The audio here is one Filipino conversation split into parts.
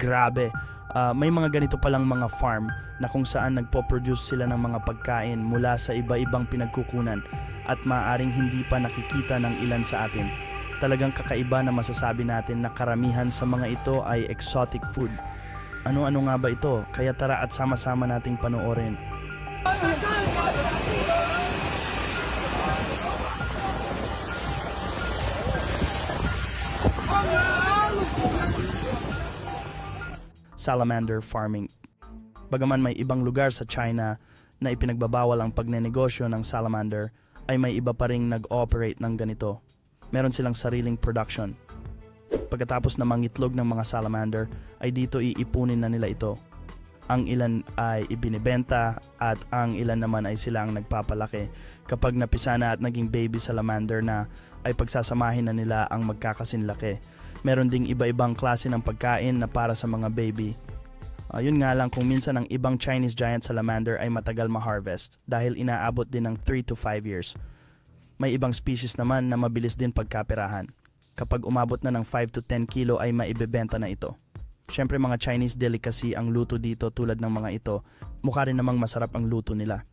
Grabe, ah, may mga ganito palang mga farm na kung saan nagpo-produce sila ng mga pagkain mula sa iba-ibang pinagkukunan at maaring hindi pa nakikita ng ilan sa atin. Talagang kakaiba na masasabi natin na karamihan sa mga ito ay exotic food. Ano-ano nga ba ito? Kaya tara at sama-sama nating panoorin. Salamander farming. Bagaman may ibang lugar sa China na ipinagbabawal ang pagnenegosyo ng salamander, ay may iba pa ring nag-ooperate ng ganito. Meron silang sariling production. Pagkatapos na mangitlog ng mga salamander, ay dito iipunin na nila ito. Ang ilan ay ibinibenta at ang ilan naman ay sila ang nagpapalaki. Kapag napisa na at naging baby salamander na, ay pagsasamahin na nila ang magkakasinlaki. Meron ding iba-ibang klase ng pagkain na para sa mga baby. Ayun nga lang kung minsan ang ibang Chinese giant salamander ay matagal ma-harvest dahil inaabot din ng 3 to 5 years. May ibang species naman na mabilis din pagkapirahan. Kapag umabot na ng 5 to 10 kilo ay maibebenta na ito. Siyempre mga Chinese delicacy ang luto dito tulad ng mga ito. Mukha rin namang masarap ang luto nila.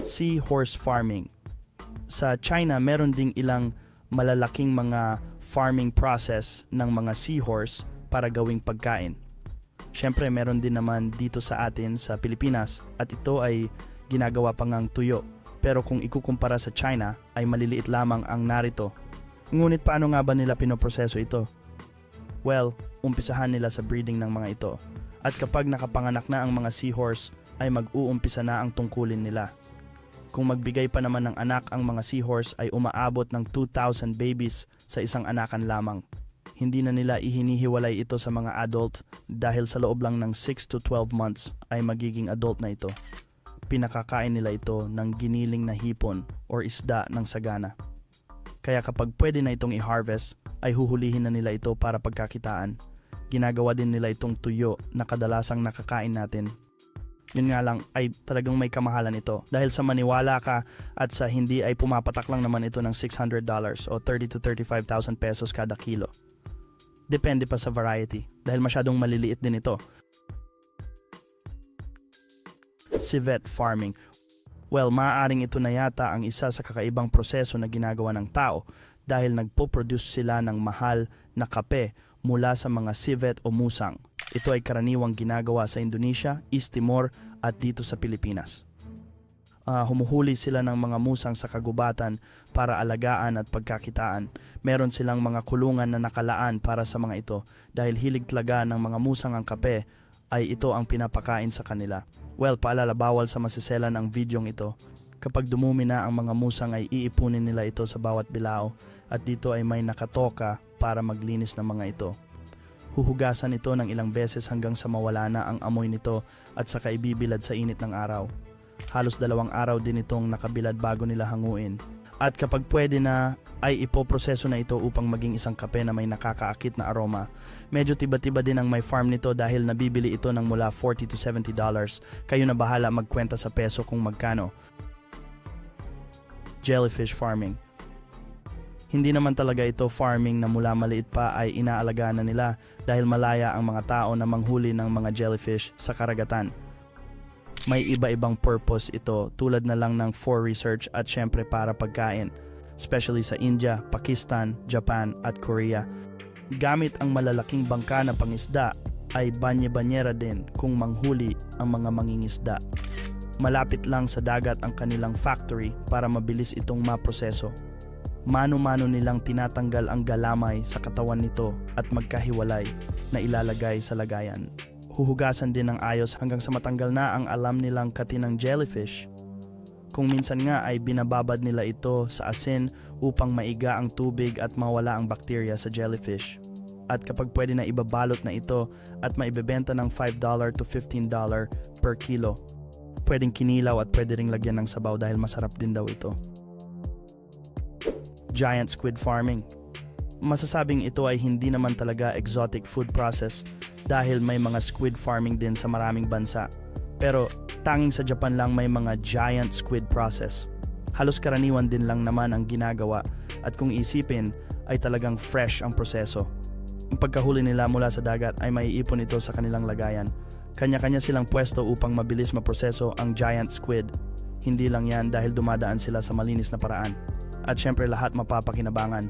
Seahorse farming. Sa China, meron ding ilang malalaking mga farming process ng mga seahorse para gawing pagkain. Siyempre, meron din naman dito sa atin sa Pilipinas at ito ay ginagawa pang ang tuyo. Pero kung ikukumpara sa China, ay maliliit lamang ang narito. Ngunit paano nga ba nila pinoproseso ito? Well, umpisahan nila sa breeding ng mga ito. At kapag nakapanganak na ang mga seahorse, ay mag-uumpisa na ang tungkulin nila. Kung magbigay pa naman ng anak ang mga seahorse ay umaabot ng 2,000 babies sa isang anakan lamang. Hindi na nila ihinihiwalay ito sa mga adult dahil sa loob lang ng 6 to 12 months ay magiging adult na ito. Pinakakain nila ito ng giniling na hipon or isda ng sagana. Kaya kapag pwede na itong i-harvest, ay huhulihin na nila ito para pagkakitaan. Ginagawa din nila itong tuyo na kadalasang nakakain natin yun nga lang ay talagang may kamahalan ito. Dahil sa maniwala ka at sa hindi ay pumapatak lang naman ito ng $600 o 30 to 35,000 pesos kada kilo. Depende pa sa variety dahil masyadong maliliit din ito. Civet farming. Well, maaaring ito na yata ang isa sa kakaibang proseso na ginagawa ng tao dahil nagpo-produce sila ng mahal na kape mula sa mga civet o musang. Ito ay karaniwang ginagawa sa Indonesia, East Timor at dito sa Pilipinas. Ah, humuhuli sila ng mga musang sa kagubatan para alagaan at pagkakitaan. Meron silang mga kulungan na nakalaan para sa mga ito dahil hilig talaga ng mga musang ang kape ay ito ang pinapakain sa kanila. Well, paalala bawal sa masiselan ang videong ito. Kapag dumumi na ang mga musang ay iipunin nila ito sa bawat bilao at dito ay may nakatoka para maglinis ng mga ito. Huhugasan ito ng ilang beses hanggang sa mawala na ang amoy nito at saka ibibilad sa init ng araw. Halos dalawang araw din itong nakabilad bago nila hanguin. At kapag pwede na, ay ipoproseso na ito upang maging isang kape na may nakakaakit na aroma. Medyo tiba-tiba din ang may farm nito dahil nabibili ito ng mula 40 to 70 dollars. Kayo na bahala magkwenta sa peso kung magkano. Jellyfish farming. Hindi naman talaga ito farming na mula maliit pa ay inaalagaan na nila dahil malaya ang mga tao na manghuli ng mga jellyfish sa karagatan. May iba-ibang purpose ito tulad na lang ng for research at syempre para pagkain, especially sa India, Pakistan, Japan at Korea. Gamit ang malalaking bangka na pangisda ay banye-banyera din kung manghuli ang mga mangingisda. Malapit lang sa dagat ang kanilang factory para mabilis itong maproseso mano-mano nilang tinatanggal ang galamay sa katawan nito at magkahiwalay na ilalagay sa lagayan. Huhugasan din ng ayos hanggang sa matanggal na ang alam nilang katinang jellyfish. Kung minsan nga ay binababad nila ito sa asin upang maiga ang tubig at mawala ang bakterya sa jellyfish. At kapag pwede na ibabalot na ito at maibebenta ng $5 to $15 per kilo, pwedeng kinilaw at pwede ring lagyan ng sabaw dahil masarap din daw ito giant squid farming. Masasabing ito ay hindi naman talaga exotic food process dahil may mga squid farming din sa maraming bansa. Pero tanging sa Japan lang may mga giant squid process. Halos karaniwan din lang naman ang ginagawa At kung isipin, ay talagang fresh ang proseso. Ang pagkahuli nila mula sa dagat ay maiipon ito sa kanilang lagayan. Kanya-kanya silang pwesto upang mabilis maproseso ang giant squid. Hindi lang yan dahil dumadaan sila sa malinis na paraan. At syempre lahat mapapakinabangan.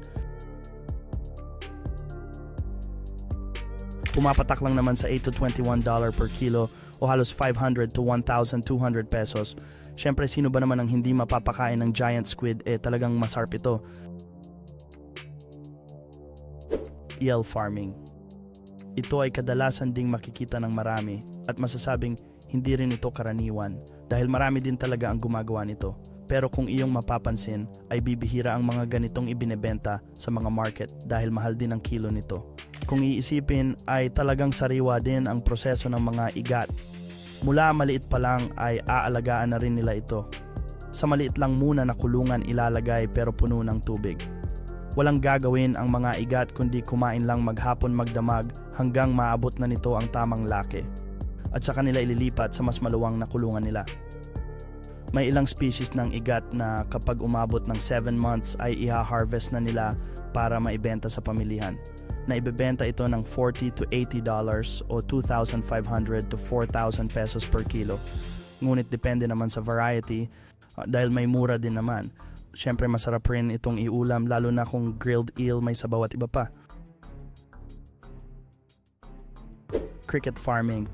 Pumapatak lang naman sa 8 to 21 dollar per kilo o halos 500 to 1,200 pesos. Syempre sino ba naman ang hindi mapapakain ng giant squid eh talagang masarap ito. eel farming. Ito ay kadalasan ding makikita ng marami at masasabing hindi rin ito karaniwan dahil marami din talaga ang gumagawa nito. Pero kung iyong mapapansin ay bibihira ang mga ganitong ibinebenta sa mga market dahil mahal din ang kilo nito. Kung iisipin ay talagang sariwa din ang proseso ng mga igat. Mula maliit pa lang ay aalagaan na rin nila ito. Sa maliit lang muna na kulungan ilalagay pero puno ng tubig. Walang gagawin ang mga igat kundi kumain lang maghapon magdamag hanggang maabot na nito ang tamang laki. At sa kanila ililipat sa mas maluwang na kulungan nila. May ilang species ng igat na kapag umabot ng 7 months ay iha-harvest na nila para maibenta sa pamilihan. Na ibebenta ito ng 40 to 80 dollars o 2,500 to 4,000 pesos per kilo. Ngunit depende naman sa variety uh, dahil may mura din naman. Siyempre masarap rin itong iulam lalo na kung grilled eel may sabaw at iba pa. Cricket farming.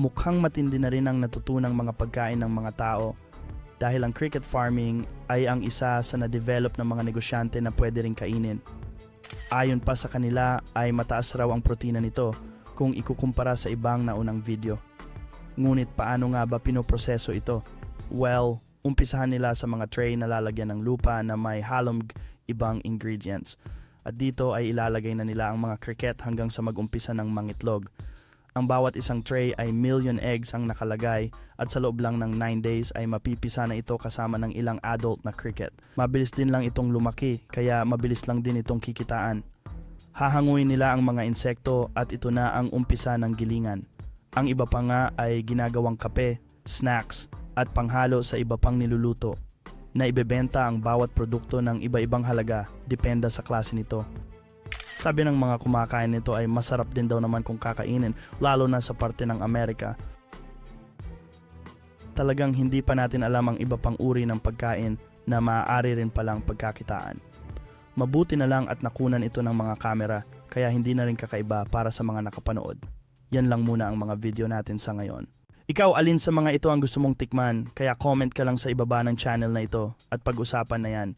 Mukhang matindi na rin ang natutunang mga pagkain ng mga tao dahil ang cricket farming ay ang isa sa na-develop ng mga negosyante na pwede rin kainin. Ayon pa sa kanila ay mataas raw ang protina nito kung ikukumpara sa ibang naunang video. Ngunit paano nga ba pinoproseso ito? Well, umpisahan nila sa mga tray na lalagyan ng lupa na may halong ibang ingredients. At dito ay ilalagay na nila ang mga cricket hanggang sa mag-umpisa ng mangitlog. Ang bawat isang tray ay million eggs ang nakalagay at sa loob lang ng 9 days ay mapipisa na ito kasama ng ilang adult na cricket. Mabilis din lang itong lumaki kaya mabilis lang din itong kikitaan. Hahanguin nila ang mga insekto at ito na ang umpisa ng gilingan. Ang iba pa nga ay ginagawang kape, snacks at panghalo sa iba pang niluluto na ibebenta ang bawat produkto ng iba-ibang halaga dependa sa klase nito. Sabi ng mga kumakain nito ay masarap din daw naman kung kakainin, lalo na sa parte ng Amerika. Talagang hindi pa natin alam ang iba pang uri ng pagkain na maaari rin palang pagkakitaan. Mabuti na lang at nakunan ito ng mga kamera, kaya hindi na rin kakaiba para sa mga nakapanood. Yan lang muna ang mga video natin sa ngayon. Ikaw, alin sa mga ito ang gusto mong tikman? Kaya comment ka lang sa ibaba ng channel na ito at pag-usapan na yan.